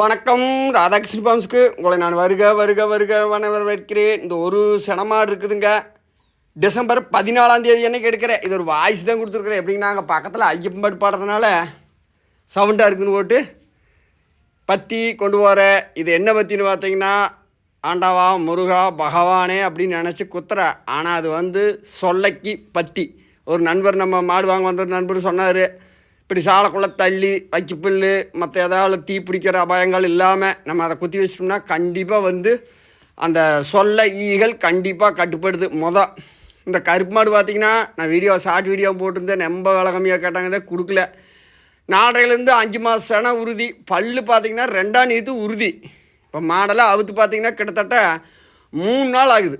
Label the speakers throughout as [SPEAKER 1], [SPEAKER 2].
[SPEAKER 1] வணக்கம் ராதாகிருஷ்ண பாம்ஸுக்கு உங்களை நான் வருக வருக வருக வன வரவேற்கிறேன். இந்த ஒரு செனமாடு இருக்குதுங்க. டிசம்பர் பதினாலாம் தேதி என்னைக்கு எடுக்கிறேன்? இது ஒரு வாய்ஸ் தான் கொடுத்துருக்குறேன். எப்படிங்க நாங்கள் பக்கத்தில் ஐயப்பன் பாடுறதுனால சவுண்டாக இருக்குன்னு போட்டு பத்தி கொண்டு வர இது என்ன பற்றின்னு பார்த்தீங்கன்னா ஆண்டாவா முருகா பகவானே அப்படின்னு நினச்சி குத்துற. ஆனால் அது வந்து சொல்லைக்கு பத்தி. ஒரு நண்பர் நம்ம மாடு வாங்க வந்த ஒரு நண்பர் சொன்னார் இப்படி சாலைக்குள்ளே தள்ளி வச்சு புல்லு மற்ற ஏதாவது தீ பிடிக்கிற அபாயங்கள் இல்லாமல் நம்ம அதை குத்தி வச்சிட்டோம்னா கண்டிப்பாக வந்து அந்த சொல்ல ஈகள் கண்டிப்பாக கட்டுப்படுது. மொதல் இந்த கருப்பு மாடு பார்த்தீங்கன்னா நான் வீடியோ ஷார்ட் வீடியோ போட்டிருந்தேன். ரொம்ப விலை கம்மியாக கேட்டாங்க கொடுக்கல. நாடையிலேருந்து அஞ்சு மாதம் உறுதி. பல்லு பார்த்தீங்கன்னா ரெண்டாம் நீத்து உறுதி. இப்போ மாடெல்லாம் அவுத்து பார்த்தீங்கன்னா கிட்டத்தட்ட மூணு நாள் ஆகுது.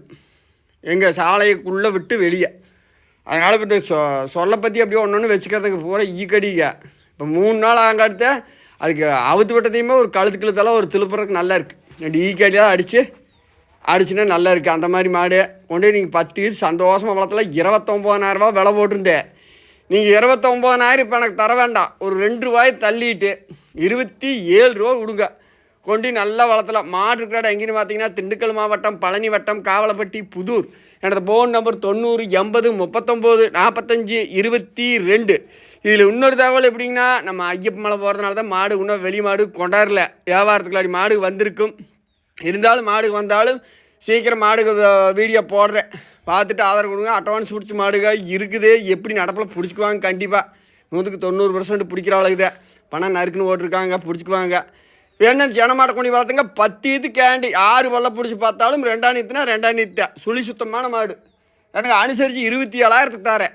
[SPEAKER 1] எங்கள் சாலைக்குள்ளே விட்டு வெளியே. அதனால் இப்போ சொ சொல்ல பற்றி அப்படியே ஒன்று ஒன்று வச்சுக்கிறதுக்கு பூரா ஈக்கடிங்க இப்போ மூணு நாள் ஆங்காடுத்த அதுக்கு அவுத்து விட்டதையுமே ஒரு கழுத்து கழுத்தெல்லாம் ஒரு திருப்புறதுக்கு நல்லா இருக்குது ரெண்டு ஈக்கடியாக அடித்து அடிச்சுன்னா நல்லா இருக்குது அந்த மாதிரி மாடு. கொண்டு போய் நீங்கள் பத்து இது சந்தோஷமாக வளர்த்தல. இருபத்தொம்போதாயிரரூபா விலை போட்டிருந்தேன். நீங்கள் இருபத்தொம்போதாயிரம் இப்போ எனக்கு தர வேண்டாம். ஒரு ரெண்டு ரூபாய் தள்ளிட்டு இருபத்தி ஏழு ரூபா கொடுங்க. கொண்டு நல்லா வளர்த்தலாம் மாடு இருக்கிற எங்கேன்னு பார்த்தீங்கன்னா திண்டுக்கல் மாவட்டம் பழனி வட்டம் காவலப்பட்டி புதூர். எனது ஃபோன் நம்பர் தொண்ணூறு எண்பது முப்பத்தொம்போது நாற்பத்தஞ்சு இருபத்தி ரெண்டு. இதில் இன்னொரு தகவல் எப்படிங்கன்னா நம்ம ஐயப்ப மலை போகிறதுனால தான் மாடு இன்னும் வெளி மாடு கொண்டாடல. வியாபாரத்துக்கு மாடு வந்திருக்கும். இருந்தாலும் மாடு வந்தாலும் சீக்கிரம் மாடுக்கு வீடியோ போடுறேன். பார்த்துட்டு ஆதரவு கொடுங்க. அட்வான்ஸ் பிடிச்ச மாடுக இருக்குது. எப்படி நடப்பில் பிடிச்சிக்குவாங்க கண்டிப்பாக நூற்றுக்கு தொண்ணூறு பர்சன்ட் பிடிக்கிற அளவுக்கு பணம் நறுக்குன்னு ஓட்டிருக்காங்க பிடிச்சிக்குவாங்க. வேணும் ஜனமாட கொண்டு வளர்த்துங்க. பத்து இது கேண்டி ஆறு வல்ல பிடிச்சி பார்த்தாலும் ரெண்டாம் நீத்துனா ரெண்டாம் நீத்தா சுழி சுத்தமான மாடு. எனக்கு அனுசரித்து இருபத்தி ஏழாயிரத்துக்கு தரேன்.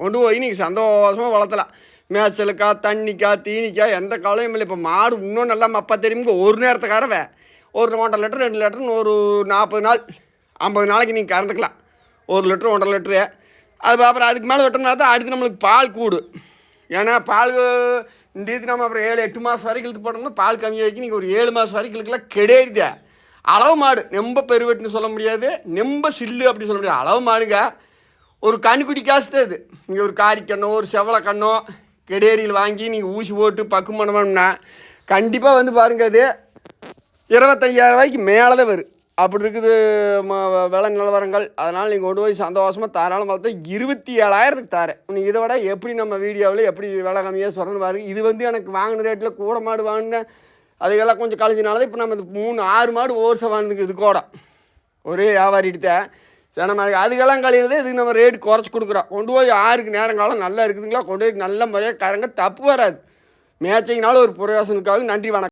[SPEAKER 1] கொண்டு போய் நீங்கள் சந்தோஷமாக வளர்த்தலாம். மேய்ச்சலுக்கா தண்ணிக்கா தீனிக்கா எந்த கவலையும் இல்லை. இப்போ மாடு இன்னும் நல்லா மப்பா தெரியுங்க ஒரு நேரத்துக்காரவே ஒரு ஒன்றரை லிட்டர் ரெண்டு லிட்டர்னு ஒரு நாற்பது நாள் ஐம்பது நாளைக்கு நீங்கள் கறந்துக்கலாம். ஒரு லிட்டர் ஒன்றரை லிட்டரு. அது அப்புறம் அதுக்கு மேலே வெட்டினா தான் அடுத்து நம்மளுக்கு பால் கூடு. ஏன்னா பால் இந்த இது நம்ம அப்புறம் ஏழு எட்டு மாதம் வரைக்கும் இழுத்து போட்டோம்னா பால் கம்மியாக்கி நீங்கள் ஒரு ஏழு மாதம் வரைக்கும் இழுக்கலாம். கிடையாது அளவு மாடு. நெம்ப பெருவெட்டுன்னு சொல்ல முடியாது. நெம்ப சில்லு அப்படின்னு சொல்ல முடியாது. அளவு மாடுங்க. ஒரு கண்ணுக்குடி காசு தான் இது. நீங்கள் ஒரு காரி கண்ணோ ஒரு செவலை கண்ணோ கெடேரியில் வாங்கி நீங்கள் ஊசி போட்டு பக்கம் பண்ணணும்னா கண்டிப்பாக வந்து பாருங்க அது இருபத்தையாயிரம் ரூபாய்க்கு மேலே தான் வரும். அப்படி இருக்குது ம- விலை நிலவரங்கள். அதனால் நீங்கள் கொண்டு போய் சந்தோஷமாக தாராளம் வளர்த்து இருபத்தி ஏழாயிரத்துக்கு தாரேன். நீ இதை விட எப்படி நம்ம வீடியோவில் எப்படி விலை கம்மியாக சொல்கிறேன்னு பாருங்க. இது வந்து எனக்கு வாங்கின ரேட்டில் கூட மாடு வாங்கினேன். அதுக்கெல்லாம் கொஞ்சம் கழிஞ்சினால தான் இப்போ நம்ம மூணு ஆறு மாடு ஓர்சை வாங்கினதுக்கு இது கூட. ஒரே வியாபாரிகிட்ட சரி நம்ம அதுக்கெல்லாம் கழிவுறது இதுக்கு நம்ம ரேட் குறைச்சி கொடுக்குறோம். கொண்டு போய் ஆறுக்கு நேரங்காலம் நல்லா இருக்குதுங்களா? கொண்டு போய் நல்ல முறையாக கரங்க தப்பு வராது. மேட்சிங்னால ஒரு பிரயோசனத்துக்காக நன்றி வணக்கம்.